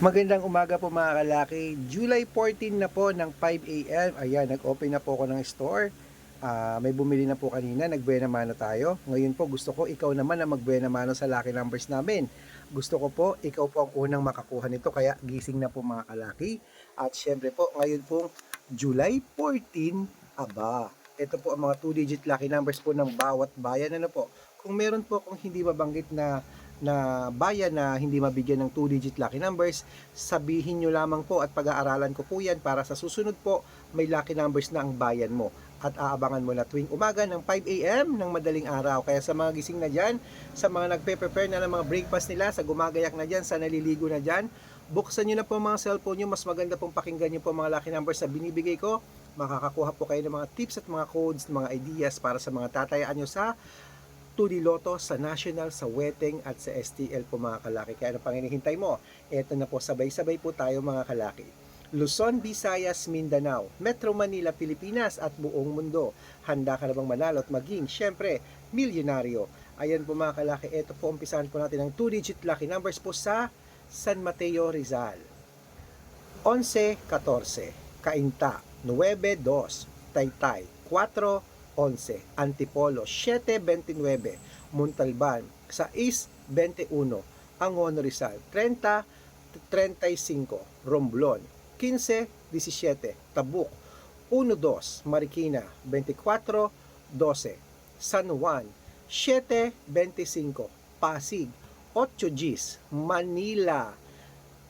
Magandang umaga po mga kalaki. July 14 na po ng 5 a.m. Ayan, nag-open na po ako ng store. Ah, may bumili na po kanina, nagbuena mano tayo. Ngayon po gusto ko ikaw naman na magbuena mano sa lucky numbers namin. Gusto ko po ikaw po ang unang makakuha nito kaya gising na po mga kalaki. At syempre po ngayon po July 14, aba. Ito po ang mga 2-digit lucky numbers po ng bawat bayan. Ano po? Kung meron po kung hindi mabanggit na na bayan na hindi mabigyan ng 2-digit lucky numbers, sabihin nyo lamang po at pag-aaralan ko po yan para sa susunod po may lucky numbers na ang bayan mo at aabangan mo na tuwing umaga ng 5 a.m. ng madaling araw. Kaya sa mga gising na dyan, sa mga nagpe-prepare na ng mga breakfast nila, sa gumagayak na dyan, sa naliligo na dyan, buksan nyo na po mga cellphone nyo. Mas maganda pong pakinggan nyo po mga lucky numbers na binibigay ko. Makakakuha po kayo ng mga tips at mga codes, mga ideas para sa mga tatayaan nyo sa 2D Lotto sa National, sa Weteng at sa STL po mga kalaki. Kaya ano pang hinihintay mo? Ito na po, sabay-sabay po tayo mga kalaki. Luzon, Visayas, Mindanao, Metro Manila, Pilipinas at buong mundo. Handa ka na bang manalo at maging, syempre, milyonaryo. Ayan po mga kalaki, ito po umpisahan po natin ang 2-digit lucky numbers po sa San Mateo, Rizal. 11-14, Cainta, 9-2, Taytay, 4 11, Antipolo 7.29, Montalban 6.21, Angono Rizal 30.35, Romblon 15.17, Tabuk 1.2, Marikina 24.12, San Juan 7.25, Pasig 8 Gs, Manila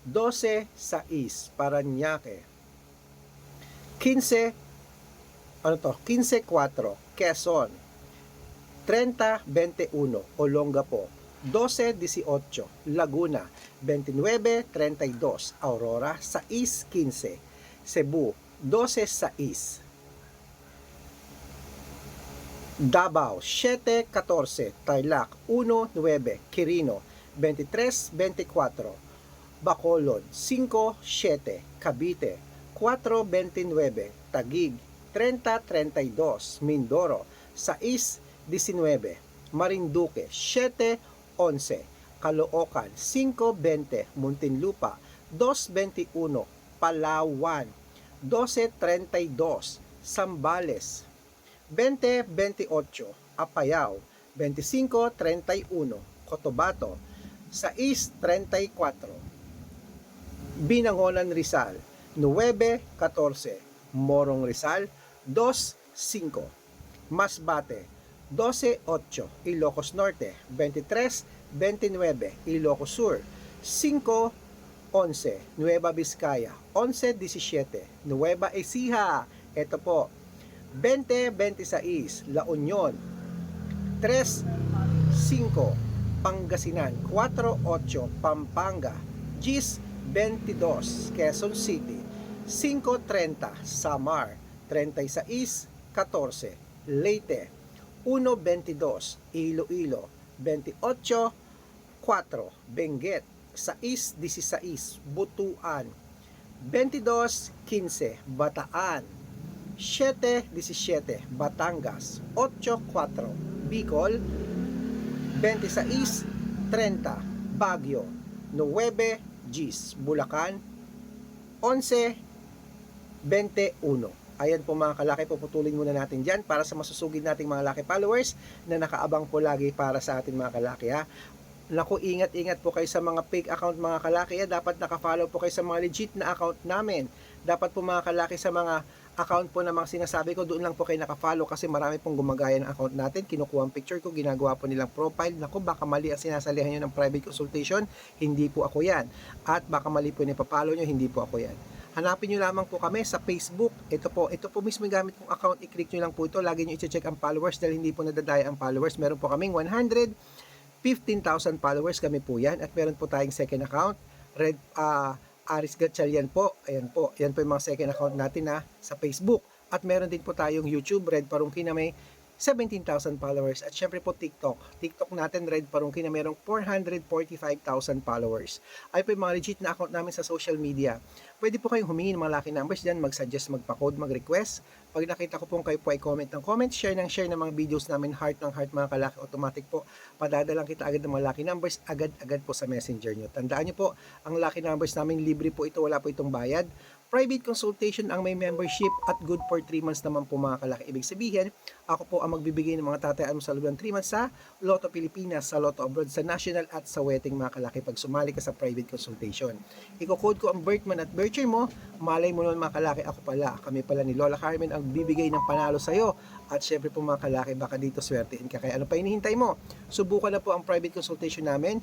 12.6, Paranaque 15 ano to, 15-4, Quezon, 30-21, Olongapo, 12-18, Laguna, 29-32, Aurora, 6-15, Cebu, 12-6, Davao, 7-14, Tarlac, 1-9, Quirino, 23-24, Bacolod, 5-7, Cavite, 4-29, Taguig, 30-32, Mindoro, 6-19, Marinduque, 7-11, Caloocan, 5-20, Muntinlupa, 2-21, Palawan, 12-32, Sambales, 20-28, Apayao, 25-31, Cotabato, 6-34, Binangonan Rizal, 9-14, Morong Rizal, 2-5. Masbate, 12-8. Ilocos Norte, 23-29. Ilocos Sur, 5-11. Nueva Vizcaya, 11-17. Nueva Ecija, ito po, 20-26. La Union, 3-5. Pangasinan, 4-8. Pampanga, Gis, 22. Quezon City, 5.30 Samar 36.14 Leyte 1.22 Iloilo 28.4 Benguet 6.16 Butuan 22.15 Bataan 7.17 Batangas 8.4 Bicol 26.30 Baguio 9 Gis. Bulacan 11 21. Ayan po mga kalaki, puputulin muna natin dyan para sa masusugid nating mga laki followers na nakaabang po lagi para sa atin mga kalaki ha. Naku, ingat-ingat po kayo sa mga fake account mga kalaki ha. Dapat nakafollow po kayo sa mga legit na account namin. Dapat po mga kalaki sa mga account po na mga sinasabi ko, doon lang po kayo nakafollow kasi marami pong gumagaya ng account natin. Kinukuha ang picture ko, ginagawa po nilang profile. Naku, baka mali ang sinasalihan nyo ng private consultation. Hindi po ako yan. At baka mali po yung ipapalo nyo, hindi po ako yan hanapin nyo lamang po kami sa Facebook. Ito po, ito po mismo yung gamit kong account. I-click nyo lang po ito. Lagi nyo i-check ang followers dahil hindi po nadadaya ang followers. Meron po kaming 115,000 followers kami po yan. At meron po tayong second account. Red, uh, Aris Gatchalian po. Ayan po. Yan po yung mga second account natin na sa Facebook. At meron din po tayong YouTube, Red Parungki na may 17,000 followers. At syempre po TikTok. TikTok natin, Red Parungki, na merong 445,000 followers. Ay po yung mga legit na account namin sa social media. Pwede po kayong humingi ng mga lucky numbers dyan, mag-suggest, magpa-code, mag-request. Pag nakita ko pong kayo po ay comment ng comment, share ng share ng mga videos namin, heart ng heart mga kalaki, automatic po. Padadalang kita agad ng mga lucky numbers, agad-agad po sa messenger nyo. Tandaan nyo po, ang lucky numbers namin, libre po ito, wala po itong bayad. Private consultation ang may membership at good for 3 months naman po mga kalaki. Ibig sabihin, ako po ang magbibigay ng mga tatayaan mo sa loob ng 3 months sa Lotto Pilipinas, sa Lotto Abroad, sa National at sa Wedding mga kalaki pag sumali ka sa private consultation. Iko-code ko ang birth month at birth year mo, malay mo nun mga kalaki, ako pala, kami pala ni Lola Carmen ang bibigay ng panalo sa'yo. At syempre po mga kalaki, baka dito swertein ka. Kaya ano pa hinihintay mo? Subukan na po ang private consultation namin.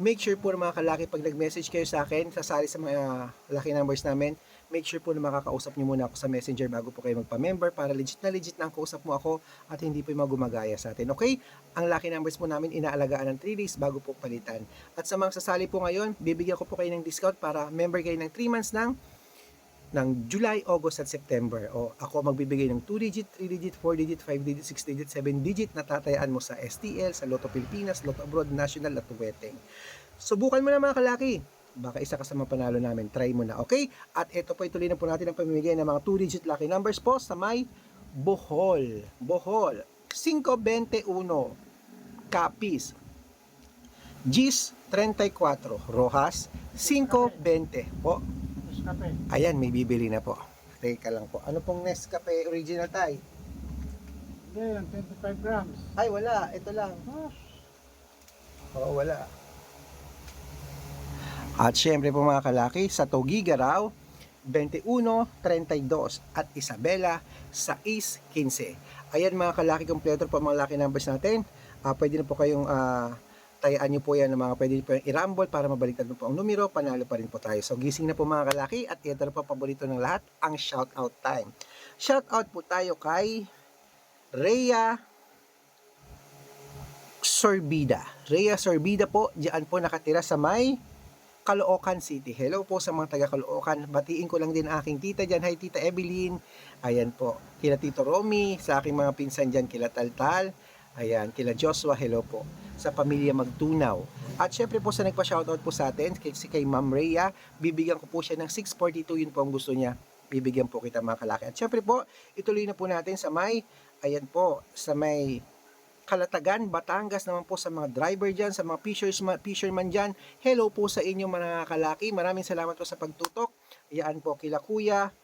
Make sure po mga kalaki, pag nag-message kayo sa akin, sasali sa mga lucky numbers namin, make sure po na makakausap niyo muna ako sa messenger bago po kayo magpa-member para legit na legit na ang kausap mo ako at hindi po yung mga gumagaya sa atin. Okay? Ang lucky numbers po namin inaalagaan ng 3 days bago po palitan. At sa mga sasali po ngayon, bibigyan ko po kayo ng discount para member kayo ng 3 months ng ng July, August at September. O ako magbibigay ng 2 digit, 3 digit, 4 digit, 5 digit, 6 digit, 7 digit na tatayaan mo sa STL, sa Lotto Pilipinas, Lotto Abroad, National at Wedding. Subukan mo na mga kalaki. Baka isa ka sa mga panalo namin. Try mo na, okay? At ito po, ituloy na po natin ang pamimigay ng mga 2 digit lucky numbers po sa may Bohol. Bohol. 521. Capiz. Gis 34. Rojas 520. Po. Ayan, may bibili na po. Teka lang po. Ano pong Nescafe original tay? Hindi, yung 25 grams. Ay, wala. Ito lang. Oh, wala. At syempre po mga kalaki, sa Togiga raw, 21.32 at Isabela, 6.15. Ayan mga kalaki, kompleto po mga laki numbers natin. Ah, pwede na po kayong ah, tayaan nyo po yan ng mga pwede po yung i-rumble para mabaliktad po ang numero, panalo pa rin po tayo. So gising na po mga kalaki at ito na po paborito ng lahat, ang shoutout time. Shoutout po tayo kay Rhea Sorbida. Rhea Sorbida po, diyan po nakatira sa may Caloocan City. Hello po sa mga taga Caloocan. Batiin ko lang din aking tita dyan. Hi Tita Evelyn. Ayan po. Kila Tito Romy, sa aking mga pinsan dyan, kila Taltal. Ayan, kila Joshua, hello po. Sa pamilya Magtunaw. At syempre po sa nagpa-shoutout po sa atin, kay, si kay Ma'am Rhea, bibigyan ko po siya ng 642, yun po ang gusto niya. Bibigyan po kita mga kalaki. At syempre po, ituloy na po natin sa may, ayan po, sa may Kalatagan, Batangas naman po sa mga driver dyan, sa mga fisherman, fisherman dyan. Hello po sa inyo mga kalaki. Maraming salamat po sa pagtutok. Yan po kila Kuya.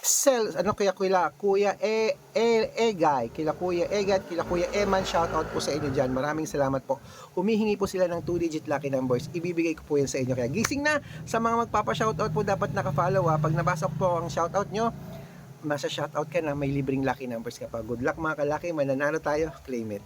Sel, ano kaya kuya, kuya E, E, Egay, kila kuya Egad, kila kuya Eman, shout out po sa inyo dyan. Maraming salamat po. Humihingi po sila ng 2-digit lucky numbers. Ibibigay ko po yan sa inyo. Kaya gising na sa mga magpapa-shoutout po dapat naka-follow ha. Pag nabasa ko po ang shoutout nyo, nasa shoutout ka na, may libreng lucky numbers ka pa. Good luck mga kalaki, mananalo tayo, claim it.